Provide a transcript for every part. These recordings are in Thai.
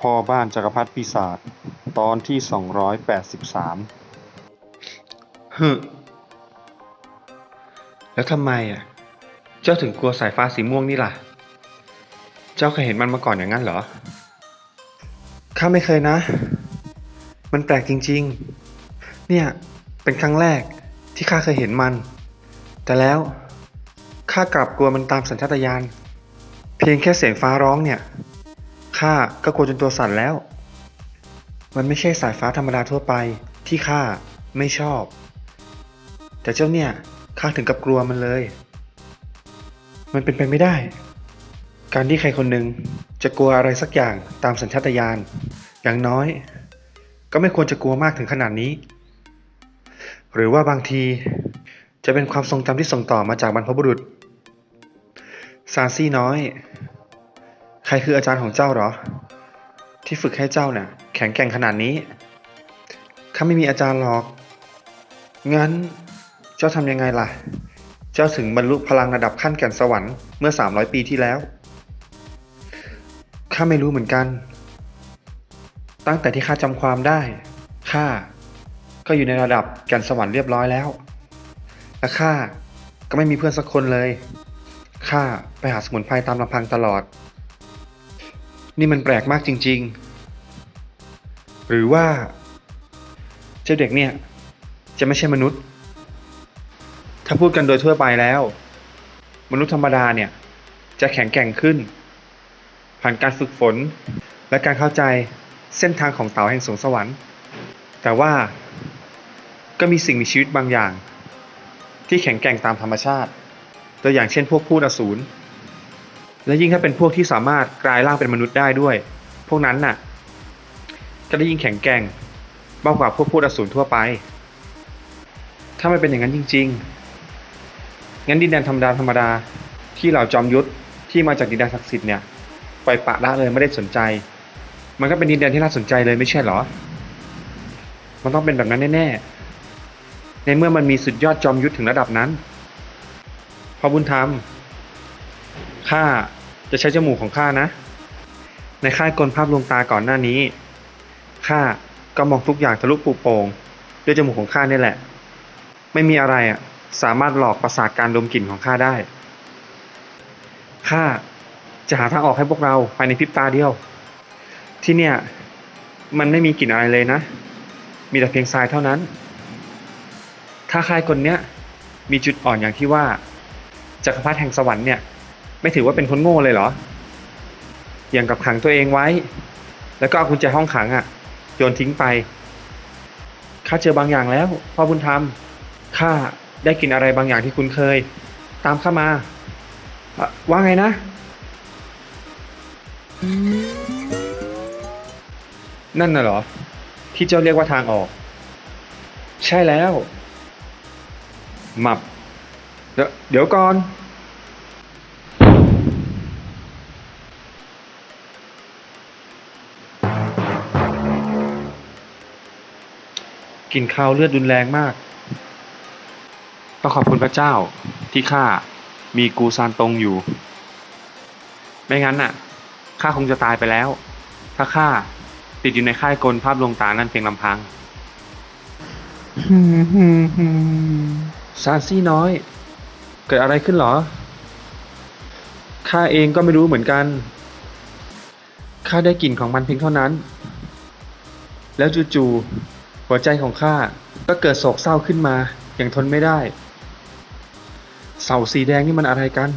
พ่อบ้านจักรพรรดิปีศาจตอนที่ 283ฮึแล้วทำไมอะ เจ้าถึงกลัวสายฟ้าสีม่วงนี่ล่ะ เจ้าเคยเห็นมันมาก่อนอย่างนั้นเหรอ ข้าไม่เคยนะ มันแปลกจริง ๆ เนี่ย เป็นครั้งแรกที่ข้าเคยเห็นมัน แต่แล้วข้ากลับกลัวมันตามสัญชาตญาณ เพียงแค่เสียงฟ้าร้องเนี่ย ข้าก็กลัวจนตัวสั่นแล้ว มันไม่ใช่สายฟ้าธรรมดาทั่วไปที่ข้าไม่ชอบ แต่เจ้าเนี่ยข้าถึงกับกลัวมันเลย มันเป็นไปไม่ได้ การที่ใครคนหนึ่งจะกลัวอะไรสักอย่างตามสัญชาตญาณอย่างน้อย ก็ไม่ควรจะกลัวมากถึงขนาดนี้ หรือว่าบางทีจะเป็นความทรงจำที่ส่งต่อมาจากบรรพบุรุษซาซี่น้อย ครคืออาจารย์ของเจ้าหรอ ที่ฝึกให้เจ้าเนี่ยแข็งแกร่งขนาดนี้ข้าไม่มีอาจารย์หรอก งั้นเจ้าทำยังไงล่ะ เจ้าถึงบรรลุพลังระดับขั้นแก่นสวรรค์เมื่อ 300 ปีที่แล้ว ข้าไม่รู้เหมือนกัน ตั้งแต่ที่ข้าจำความได้ ข้าก็อยู่ในระดับแก่นสวรรค์เรียบร้อยแล้ว และข้าก็ไม่มีเพื่อนสักคนเลย ข้าไปหาสมุนไพรตามลำพังตลอด นี่มันแปลกมากจริง ๆ หรือว่า เจ้าเด็กเนี่ย จะไม่ใช่มนุษย์ ถ้าพูดกันโดยทั่วไปแล้ว มนุษย์ธรรมดาเนี่ย จะแข็งแกร่งขึ้น ผ่านการฝึกฝน และการเข้าใจเส้นทางของเต่าแห่งสวงสวรรค์ แต่ว่าก็มีสิ่งมีชีวิตบางอย่าง ที่แข็งแกร่งตามธรรมชาติ ตัวอย่างเช่นพวกพูดอสูร และยิ่งถ้าเป็นพวกที่สามารถกลายร่างเป็นมนุษย์ได้ด้วย พวกนั้นน่ะ ก็ได้ยิ่งแข็งแกร่งมากกว่าพวกพูดอสูรทั่วไป ถ้าไม่เป็นอย่างนั้นจริง ๆ งั้นดินแดนธรรมดาธรรมดาที่เหล่าจอมยุทธที่มาจากดินแดนศักดิ์สิทธิ์เนี่ยปล่อยปะละเลยไม่ได้สนใจ มันก็เป็นดินแดนที่น่าสนใจเลยไม่ใช่เหรอ มันต้องเป็นแบบนั้นแน่ๆ ในเมื่อมันมีสุดยอดจอมยุทธถึงระดับนั้น พอบุญธรรม ข้าจะใช้จมูกของข้านะ ในค่ายกลภาพลวงตาก่อนหน้านี้ ข้าก็มองทุกอย่างทะลุปูโป่งด้วยจมูกของข้านี่แหละ ไม่มีอะไรอะ สามารถหลอกประสาทการดมกลิ่นของข้าได้ ข้าจะหาทางออกให้พวกเราภายในพริบตาเดียว ที่เนี่ย มันไม่มีกลิ่นอะไรเลยนะ มีแต่เพียงทรายเท่านั้น ถ้าค่ายคนเนี้ยมีจุดอ่อนอย่างที่ว่าจักรพรรดิแห่งสวรรค์เนี่ย ไม่ถือว่าเป็นคนโง่เลยเหรอ อย่างกับขังตัวเองไว้ แล้วก็เอากุญแจห้องขังอะ่ะ โยนทิ้งไป ข้าเจอบางอย่างแล้ว พ่อบุญธรรม ข้าได้กินอะไรบางอย่างที่คุ้นเคย ตามข้ามา ว่าไงนะ นั่นน่ะเหรอ ที่เจ้าเรียกว่าทางออก ใช่แล้ว หมับ เดี๋ยวก่อน กลิ่นคาวเลือดรุนแรงมาก ต้องขอบคุณพระเจ้าที่ข้ามีกูซานตงอยู่ ไม่งั้นน่ะข้าคงจะตายไปแล้ว ถ้าข้าติดอยู่ในค่ายกลภาพลวงตานั่นเพียงลำพังซานซี่น้อย เกิดอะไรขึ้นเหรอ ข้าเองก็ไม่รู้เหมือนกัน ข้าได้กลิ่นของมันเพียงเท่านั้น แล้วจู่ๆ หัวใจของข้าก็เกิดโศกเศร้าขึ้นมาอย่างทนไม่ได้ เสาสีแดงนี่มันอะไรกัน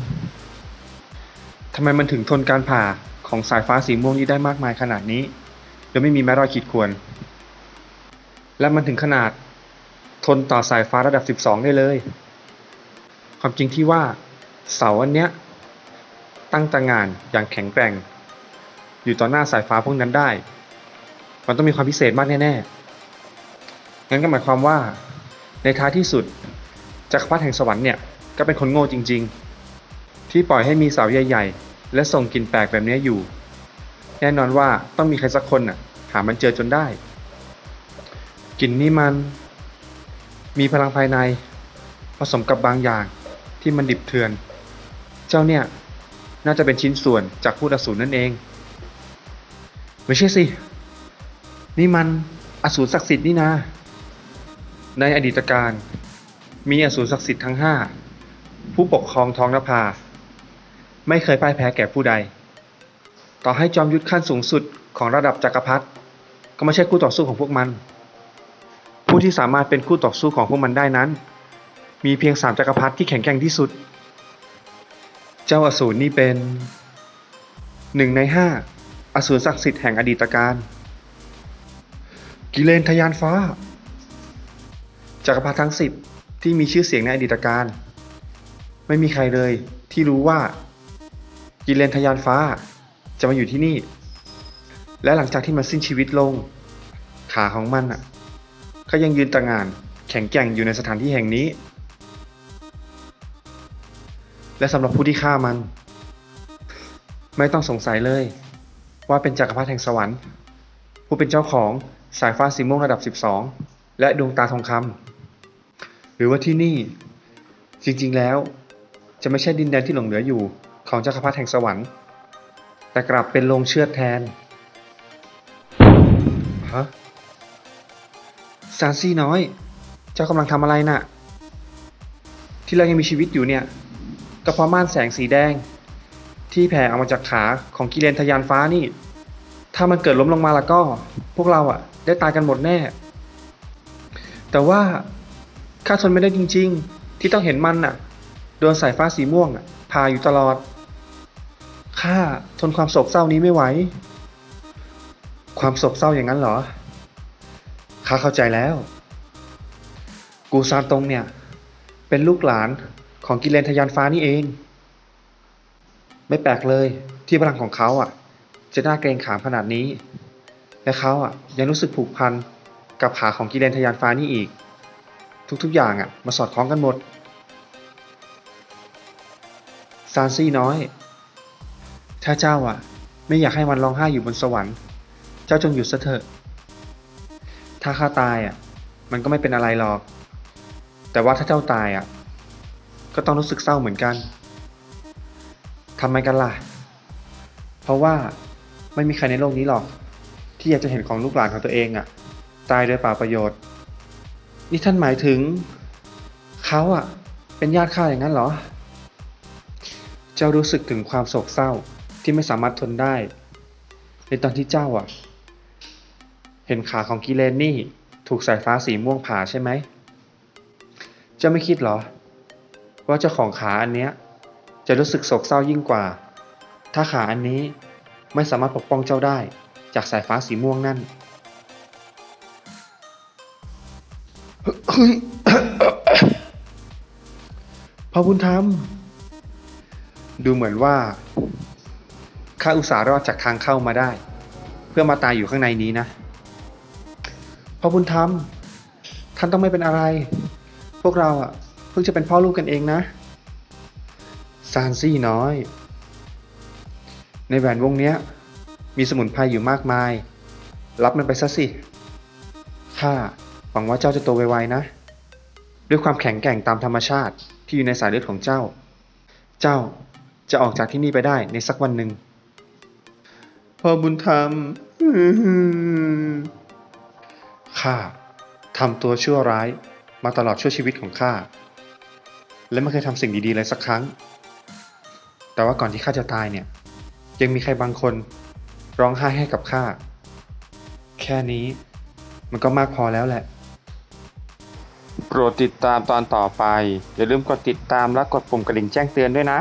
ทำไมมันถึงทนการผ่าของสายฟ้าสีม่วงนี้ได้มากมายขนาดนี้ โดยไม่มีแม้รอยขีดข่วน และมันถึงขนาดทนต่อสายฟ้าระดับ 12 ได้เลย ความจริงที่ว่าเสาอันเนี้ยตั้งตางานอย่างแข็งแกร่ง อยู่ต่อหน้าสายฟ้าพวกนั้นได้ มันต้องมีความพิเศษมากแน่ ๆ งั้นก็หมายความว่าในท้ายที่สุดจักรพรรดิแห่งสวรรค์เนี่ยก็เป็นคนโง่จริง ๆ ที่ปล่อยให้มีสาวใหญ่ ๆ และส่งกลิ่นแปลกแบบนี้อยู่ แน่นอนว่าต้องมีใครสักคนน่ะหามันเจอจนได้กลิ่นนี้มัน มีพลังภายใน ผสมกับบางอย่างที่มันดิบเถื่อน เจ้าเนี่ยน่าจะเป็นชิ้นส่วนจากผู้อสูรนั่นเอง ไม่ใช่สิ นี่มันอสูรศักดิ์สิทธิ์นี่นา ในอดีตการ มีอสูรศักดิ์สิทธิ์ทั้งห้าผู้ปกครองท้องนภา ไม่เคยพ่ายแพ้แก่ผู้ใด ต่อให้จอมยุทธขั้นสูงสุดของระดับจักรพรรดิก็ไม่ใช่คู่ต่อสู้ของพวกมัน ผู้ที่สามารถเป็นคู่ต่อสู้ของพวกมันได้นั้น มีเพียงสามจักรพรรดิที่แข็งแกร่งที่สุด เจ้าอสูรนี่เป็นหนึ่งในห้าอสูรศักดิ์สิทธิ์แห่งอดีตการ กิเลนทยานฟ้า จักรพรรดิทั้งสิบที่มีชื่อเสียงในอดีตการ ไม่มีใครเลยที่รู้ว่า กิเลนทยานฟ้าจะมาอยู่ที่นี่ และหลังจากที่มันสิ้นชีวิตลง ขาของมันอะก็ยังยืนตระหง่านแข็งแกร่งอยู่ในสถานที่แห่งนี้ และสำหรับผู้ที่ฆ่ามัน ไม่ต้องสงสัยเลย ว่าเป็นจักรพรรดิแห่งสวรรค์ ผู้เป็นเจ้าของสายฟ้าสีม่วงระดับ 12 และดวงตาทองคำ หรือว่าที่นี่ จริงๆแล้ว จะไม่ใช่ดินแดนที่หลงเหลืออยู่ของจักรพรรดิแห่งสวรรค์ แต่กลับเป็นโรงเชือดแทนฮะซานซี่น้อย เจ้ากำลังทำอะไรน่ะ ที่เรายังมีชีวิตอยู่เนี่ยก็เพราะม่านแสงสีแดง ที่แผ่ออกมาจากขาของกิเลนทยานฟ้านี่ ถ้ามันเกิดล้มลงมาแล้วก็ พวกเราอะได้ตายกันหมดแน่ แต่ว่า ข้าทนไม่ได้จริง ๆ ที่ต้องเห็นมันน่ะ โดนสายฟ้าสีม่วงอะพาอยู่ตลอด ข้าทนความโศกเศร้านี้ไม่ไหว ความโศกเศร้าอย่างนั้นเหรอ ข้าเข้าใจแล้ว กูซานตงเนี่ย เป็นลูกหลานของกิเลนทยานฟ้านี่เอง ไม่แปลกเลยที่พลังของเขาอะ จะน่าเกรงขามขนาดนี้ และเขาอะยังรู้สึกผูกพันกับขาของกิเลนทยานฟ้านี่อีก ทุกๆ อย่างอะมาสอดคล้องกันหมดซานซี่น้อย ถ้าเจ้าอะ ไม่อยากให้มันร้องไห้อยู่บนสวรรค์ เจ้าจงหยุดซะเถอะ ถ้าข้าตายอะ มันก็ไม่เป็นอะไรหรอก แต่ว่าถ้าเจ้าตายอะ ก็ต้องรู้สึกเศร้าเหมือนกันทำไมกันล่ะ เพราะว่าไม่มีใครในโลกนี้หรอก ที่อยากจะเห็นของลูกหลานของตัวเองอะ ตายโดยเปล่าประโยชน์ นี่ท่านหมายถึงเขาอะเป็นญาติข้าอย่างนั้นเหรอ เจ้ารู้สึกถึงความโศกเศร้าที่ไม่สามารถทนได้ ในตอนที่เจ้าอะเห็นขาของกิเลนนี่ถูกสายฟ้าสีม่วงผ่าใช่ไหม เจ้าไม่คิดเหรอ ว่าเจ้าของขาอันเนี้ยจะรู้สึกโศกเศร้ายิ่งกว่า ถ้าขาอันนี้ไม่สามารถปกป้องเจ้าได้จากสายฟ้าสีม่วงนั่น พ่อบุญธรรม ดูเหมือนว่าข้าอุตส่าห์รอดจากทางเข้ามาได้ เพื่อมาตายอยู่ข้างในนี้นะพ่อบุญธรรม ท่านต้องไม่เป็นอะไร พวกเราอะเพิ่งจะเป็นพ่อลูกกันเองนะซานซี่น้อย ในแหวนวงเนี้ย มีสมุนไพรอยู่มากมาย รับมันไปซะสิข้า หวังว่าเจ้าจะโตไวๆนะ ด้วยความแข็งแกร่งตามธรรมชาติที่อยู่ในสายเลือดของเจ้า เจ้าจะออกจากที่นี่ไปได้ในสักวันหนึ่งพ่อบุญธรรมข้าทำตัวชั่วร้ายมาตลอดชั่วชีวิตของข้าและไม่เคยทำสิ่งดีๆเลยสักครั้ง แต่ว่าก่อนที่ข้าจะตายเนี่ย ยังมีใครบางคนร้องไห้ให้กับข้า แค่นี้มันก็มากพอแล้วแหละโปรดติดตามตอนต่อไป อย่าลืมกดติดตามและกดปุ่มกระดิ่งแจ้งเตือนด้วยนะ